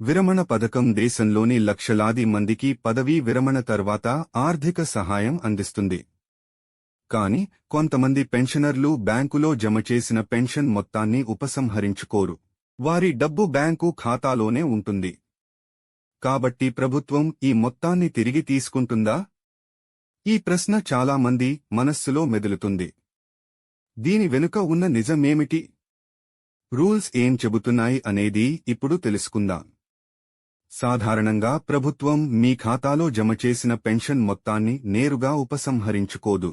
విరమణ పథకం దేశంలోని లక్షలాది మందికి పదవీ విరమణ తర్వాత ఆర్థిక సహాయం అందిస్తుంది. కాని కొంతమంది పెన్షనర్లు బ్యాంకులో జమ చేసిన పెన్షన్ మొత్తాన్ని ఉపసంహరించుకోరు. వారి డబ్బు బ్యాంకు ఖాతాలోనే ఉంటుంది. కాబట్టి ప్రభుత్వం ఈ మొత్తాన్ని తిరిగి తీసుకుంటుందా? ఈ ప్రశ్న చాలామంది మనస్సులో మెదులుతుంది. దీని వెనుక ఉన్న నిజమేమిటి? రూల్స్ ఏం చెబుతున్నాయి అనేది ఇప్పుడు తెలుసుకుందాం. సాధారణంగా ప్రభుత్వం మీ ఖాతాలో జమ చేసిన పెన్షన్ మొత్తాన్ని నేరుగా ఉపసంహరించుకోదు.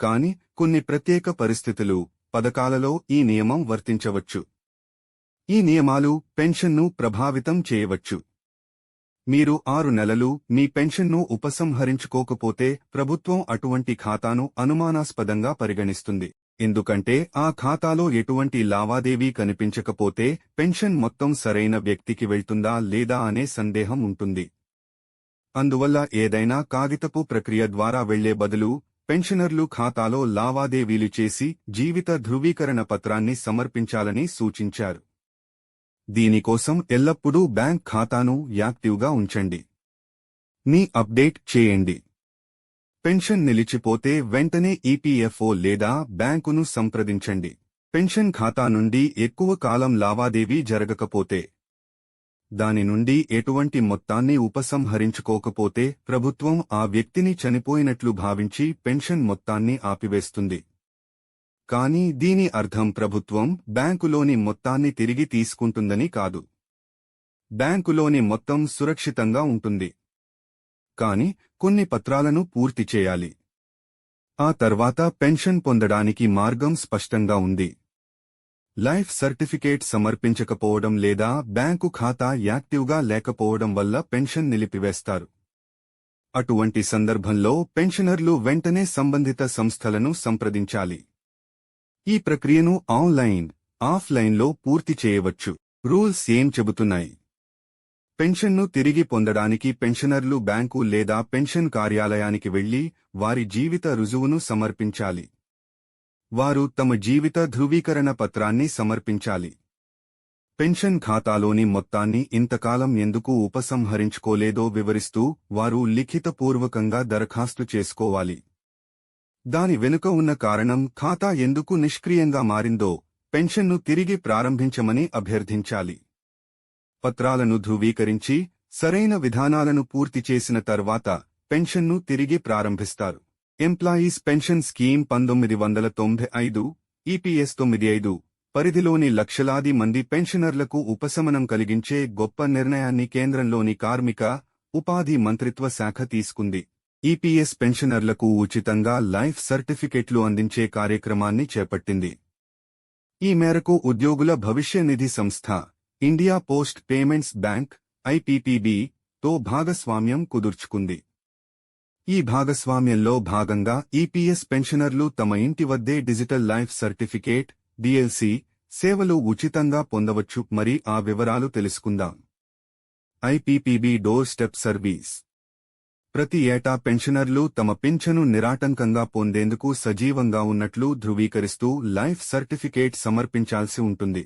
కాని కొన్ని ప్రత్యేక పరిస్థితులు పథకాలలో ఈ నియమం వర్తించవచ్చు. ఈ నియమాలు పెన్షన్ను ప్రభావితం చేయవచ్చు. మీరు ఆరు నెలలు మీ పెన్షన్ను ఉపసంహరించుకోకపోతే ప్రభుత్వం అటువంటి ఖాతాను అనుమానాస్పదంగా పరిగణిస్తుంది. ఎందుకంటే ఆ ఖాతాలో ఎటువంటి లావాదేవీ కనిపించకపోతే పెన్షన్ మొత్తం సరైన వ్యక్తికి వెళ్తుందా లేదా అనే సందేహం ఉంటుంది. అందువల్ల ఏదైనా కాగితపు ప్రక్రియ ద్వారా వెళ్ళే బదులు పెన్షనర్లు ఖాతాలో లావాదేవీలు చేసి జీవిత ధృవీకరణ పత్రాన్ని సమర్పించాలని సూచించారు. దీనికోసం ఎల్లప్పుడూ బ్యాంక్ ఖాతాను యాక్టివ్గా ఉంచండి. మీ అప్డేట్ చేయండి. పెన్షన్ నిలిచిపోతే వెంటనే ఈపీఎఫ్ఓ లేదా బ్యాంకును సంప్రదించండి. పెన్షన్ ఖాతా నుండి ఎక్కువ కాలం లావాదేవీ జరగకపోతే దాని నుండి ఎటువంటి మొత్తాన్ని ఉపసంహరించుకోకపోతే ప్రభుత్వం ఆ వ్యక్తిని చనిపోయినట్లు భావించి పెన్షన్ మొత్తాన్ని ఆపివేస్తుంది. కానీ దీని అర్థం ప్రభుత్వం బ్యాంకులోని మొత్తాన్ని తిరిగి తీసుకుంటుందని కాదు. బ్యాంకులోని మొత్తం సురక్షితంగా ఉంటుంది. కాని కొన్ని పత్రాలను పూర్తి చేయాలి. ఆ తర్వాత పెన్షన్ పొందడానికి మార్గం స్పష్టంగా ఉంది. లైఫ్ సర్టిఫికేట్ సమర్పించకపోవడం లేదా బ్యాంకు ఖాతా యాక్టివ్గా లేకపోవడం వల్ల పెన్షన్ నిలిపివేస్తారు. అటువంటి సందర్భంలో పెన్షనర్లు వెంటనే సంబంధిత సంస్థలను సంప్రదించాలి. ఈ ప్రక్రియను ఆన్లైన్ ఆఫ్లైన్లో పూర్తి చేయవచ్చు. రూల్స్ ఏం చెబుతున్నాయి? పెన్షన్ను తిరిగి పొందడానికి పెన్షనర్లు బ్యాంకు లేదా పెన్షన్ కార్యాలయానికి వెళ్ళి వారి జీవిత రుజువును సమర్పించాలి. వారు తమ జీవిత ధృవీకరణ పత్రాన్ని సమర్పించాలి. పెన్షన్ ఖాతాలోని మొత్తాన్ని ఇంతకాలం ఎందుకు ఉపసంహరించుకోలేదో వివరిస్తూ వారు లిఖితపూర్వకంగా దరఖాస్తు చేసుకోవాలి. దాని వెనుక ఉన్న కారణం ఖాతా ఎందుకు నిష్క్రియంగా మారిందో పెన్షన్ను తిరిగి ప్రారంభించమని అభ్యర్థించాలి. పత్రాలను ధృవీకరించి సరైన విధానాలను పూర్తి చేసిన తర్వాత పెన్షన్ను తిరిగి ప్రారంభిస్తారు. ఎంప్లాయీస్ పెన్షన్ స్కీమ్ పంతొమ్మిది వందల తొంభై ఐదు ఈపీఎస్ తొమ్మిది ఐదు పరిధిలోని లక్షలాది మంది పెన్షనర్లకు ఉపశమనం కలిగించే గొప్ప నిర్ణయాన్ని కేంద్రంలోని కార్మిక ఉపాధి మంత్రిత్వ శాఖ తీసుకుంది. ఈపీఎస్ పెన్షనర్లకు ఉచితంగా లైఫ్ సర్టిఫికెట్లు అందించే కార్యక్రమాన్ని చేపట్టింది. ఈ మేరకు ఉద్యోగుల భవిష్య నిధి సంస్థ India post payments bank IPPB తో భాగస్వామ్యం కుదుర్చుకుంది. ఈ భాగస్వామ్యంలో భాగంగా ఈపీఎస్ పెన్షనర్లు తమ ఇంటి వద్దే డిజిటల్ లైఫ్ సర్టిఫికేట్ డిఎల్సి సేవలు ఉచితంగా పొందవచ్చు మరి ఆ వివరాలు తెలుసుకుందాం. IPPB door step service. ప్రతి ఏటా పెన్షనర్లు తమ పింఛను నిరాటంకంగా పొందేందుకు సజీవంగా ఉన్నట్లు ధృవీకరిస్తూ లైఫ్ సర్టిఫికేట్ సమర్పించాల్సి ఉంటుంది.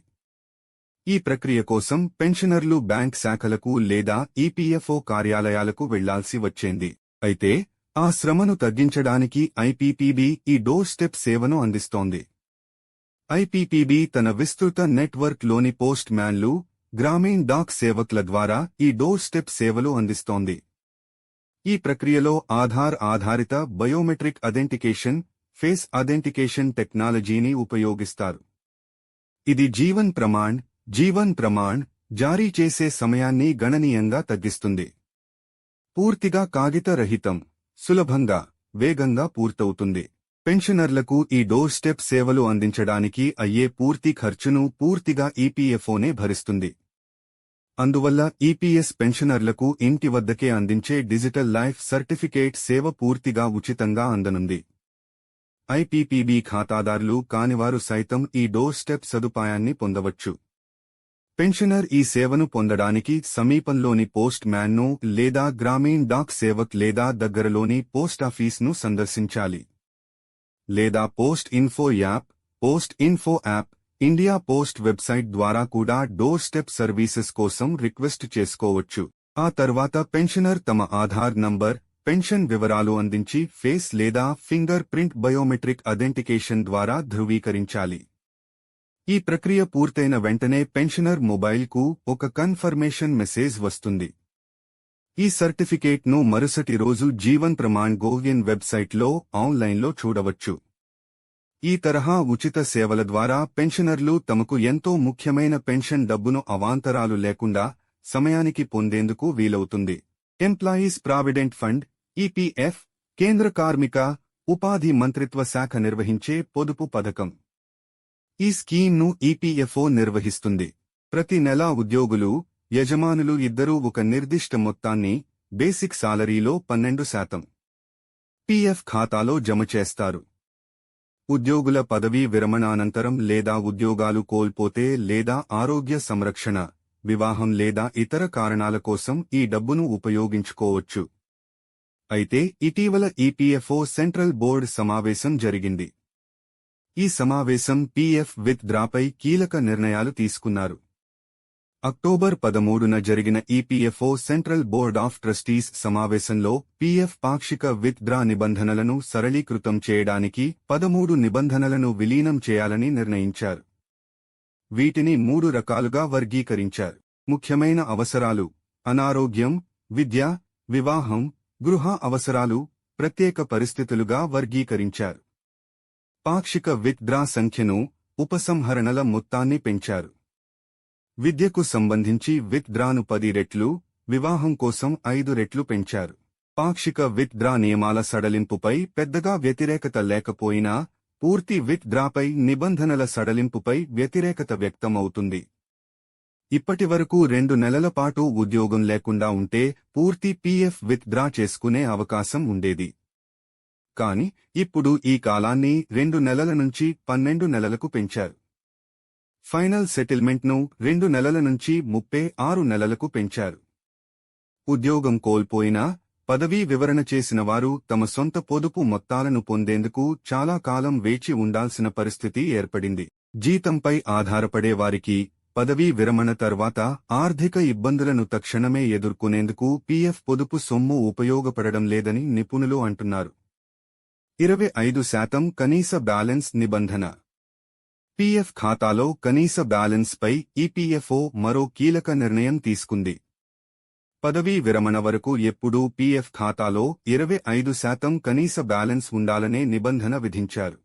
ఈ ప్రక్రియ కోసం పెన్షనర్లు బ్యాంక్ శాఖలకు లేదా ఈపీఎఫ్ఓ కార్యాలయాలకు వెళ్ళాల్సి వచ్చేంది. అయితే ఆ శ్రమను తగ్గించడానికి ఐపీపీబీ ఈ డోర్ స్టెప్ సేవను అందిస్తోంది. ఐపీపీబీ తన విస్తృత నెట్వర్క్లోని పోస్ట్ మ్యాన్లు గ్రామీణ డాక్ సేవకుల ద్వారా ఈ డోర్ స్టెప్ సేవలు అందిస్తోంది. ఈ ప్రక్రియలో ఆధార్ ఆధారిత బయోమెట్రిక్ అథెంటికేషన్ ఫేస్ అథెంటికేషన్ టెక్నాలజీని ఉపయోగిస్తారు. ఇది జీవన్ ప్రమాణ్ జీవన్ ప్రమాణ్ జారీ చేసే సమయాన్ని గణనీయంగా తగ్గిస్తుంది. పూర్తిగా కాగిత రహితం సులభంగా వేగంగా పూర్తవుతుంది. పెన్షనర్లకు ఈ డోర్ స్టెప్ సేవలు అందించడానికి అయ్యే పూర్తి ఖర్చును పూర్తిగా ఈపీఎఫ్ఓనే భరిస్తుంది. అందువల్ల ఈపీఎస్ పెన్షనర్లకు ఇంటి వద్దకే అందించే డిజిటల్ లైఫ్ సర్టిఫికేట్ సేవ పూర్తిగా ఉచితంగా అందనుంది. ఐపీపీబీ ఖాతాదారులు కానివారు సైతం ఈ డోర్ స్టెప్ సదుపాయాన్ని పొందవచ్చు. పెన్షనర్ ఈ సేవను పొందడానికి సమీపంలోని పోస్ట్ మ్యాన్ను లేదా గ్రామీణ్ డాక్ సేవక్ లేదా దగ్గరలోని పోస్టాఫీస్ను సందర్శించాలి. లేదా post info app post info app India post website ద్వారా కూడా డోర్ స్టెప్ సర్వీసెస్ కోసం రిక్వెస్ట్ చేసుకోవచ్చు. ఆ తర్వాత పెన్షనర్ తమ ఆధార్ నంబర్ పెన్షన్ వివరాలు అందించి ఫేస్ లేదా ఫింగర్ ప్రింట్ బయోమెట్రిక్ అథెంటికేషన్ ద్వారా ధృవీకరించాలి. ఈ ప్రక్రియ పూర్తయిన వెంటనే పెన్షనర్ మొబైల్కు ఒక కన్ఫర్మేషన్ మెసేజ్ వస్తుంది. ఈ సర్టిఫికేట్ను మరుసటి రోజు జీవన్ ప్రమాణ్ గోవియన్ వెబ్సైట్లో ఆన్లైన్లో చూడవచ్చు. ఈ తరహా ఉచిత సేవల ద్వారా పెన్షనర్లు తమకు ఎంతో ముఖ్యమైన పెన్షన్ డబ్బును అవాంతరాలు లేకుండా సమయానికి పొందేందుకు వీలవుతుంది. ఎంప్లాయీస్ ప్రావిడెంట్ ఫండ్ ఈపీఎఫ్ కేంద్ర కార్మిక ఉపాధి మంత్రిత్వ శాఖ నిర్వహించే పొదుపు పథకం. ఈ స్కీమ్ను ఈపీఎఫ్ఓ నిర్వహిస్తుంది. ప్రతి నెలా ఉద్యోగులు యజమానులు ఇద్దరూ ఒక నిర్దిష్ట మొత్తాన్ని బేసిక్ సాలరీలో పన్నెండు శాతం పీఎఫ్ ఖాతాలో జమ చేస్తారు. ఉద్యోగుల పదవీ విరమణానంతరం లేదా ఉద్యోగాలు కోల్పోతే లేదా ఆరోగ్య సంరక్షణ వివాహం లేదా ఇతర కారణాల కోసం ఈ డబ్బును ఉపయోగించుకోవచ్చు. అయితే ఇటీవల ఈపీఎఫ్ఓ సెంట్రల్ బోర్డ్ సమావేశం జరిగింది. ఈ సమావేశం పీఎఫ్ విత్ డ్రాపై కీలక నిర్ణయాలు తీసుకున్నారు. అక్టోబర్ పదమూడున జరిగిన EPFO central board of trustees సమావేశంలో పీఎఫ్ పాక్షిక విత్ డ్రా నిబంధనలను సరళీకృతం చేయడానికి పదమూడు నిబంధనలను విలీనం చేయాలని నిర్ణయించారు. వీటిని మూడు రకాలుగా వర్గీకరించారు. ముఖ్యమైన అవసరాలు అనారోగ్యం విద్య వివాహం గృహ అవసరాలు ప్రత్యేక పరిస్థితులుగా వర్గీకరించారు. పాక్షిక విత్ డ్రా సంఖ్యను ఉపసంహరణల మొత్తాన్ని పెంచారు. విద్యకు సంబంధించి విత్ డ్రాను పది రెట్లు వివాహం కోసం ఐదు రెట్లు పెంచారు. పాక్షిక విత్ డ్రా నియమాల సడలింపుపై పెద్దగా వ్యతిరేకత లేకపోయినా పూర్తి విత్ డ్రాపై నిబంధనల సడలింపుపై వ్యతిరేకత వ్యక్తమవుతుంది. ఇప్పటివరకు రెండు నెలల పాటు ఉద్యోగం లేకుండా ఉంటే పూర్తి పీఎఫ్ విత్ డ్రా చేసుకునే అవకాశం ఉండేది. కాని ఇప్పుడు ఈ కాలాన్ని రెండు నెలల నుంచి పన్నెండు నెలలకు పెంచారు. ఫైనల్ సెటిల్మెంట్ను రెండు నెలల నుంచి ముప్పై ఆరు నెలలకు పెంచారు. ఉద్యోగం కోల్పోయినా పదవీ వివరణ చేసిన వారు తమ సొంత పొదుపు మొత్తాలను పొందేందుకు చాలా కాలం వేచి ఉండాల్సిన పరిస్థితి ఏర్పడింది. జీతంపై ఆధారపడే వారికి పదవీ విరమణ తర్వాత ఆర్థిక ఇబ్బందులను తక్షణమే ఎదుర్కొనేందుకు పీఎఫ్ పొదుపు సొమ్ము ఉపయోగపడడం లేదని నిపుణులు అంటున్నారు. ఇరవై ఐదు శాతం కనీస బ్యాలెన్స్ నిబంధన. పీఎఫ్ ఖాతాలో కనీస బ్యాలెన్స్పై ఈపీఎఫ్ఓ మరో కీలక నిర్ణయం తీసుకుంది. పదవీ విరమణ వరకు ఎప్పుడూ పీఎఫ్ ఖాతాలో ఇరవై ఐదు శాతం కనీస బ్యాలెన్స్ ఉండాలనే నిబంధన విధించారు.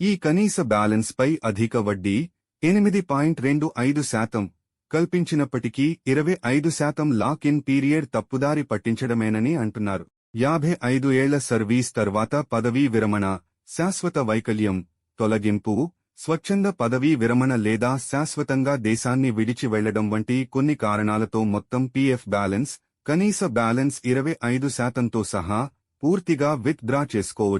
ఈ కనీస బ్యాలెన్స్పై అధిక వడ్డీ ఎనిమిది పాయింట్ రెండు ఐదు శాతం కల్పించినప్పటికీ ఇరవై ఐదు శాతం లాక్ ఇన్ పీరియడ్ తప్పుదారి పట్టించడమేనని అంటున్నారు. యాభై ఐదు ఏళ్ళ సర్వీస్ తర్వాత పదవీ విరమణ శాశ్వత వైకల్యం తొలగింపు స్వచ్ఛంద పదవీ విరమణ లేదా శాశ్వతంగా దేశాన్ని విడిచి వెళ్ళడం వంటి కొన్ని కారణాలతో మొత్తం పీఎఫ్ బ్యాలెన్స్ కనీస బ్యాలెన్స్ ఇరవై ఐదు శాతంతో సహా పూర్తిగా విత్ డ్రా చేసుకోవచ్చు.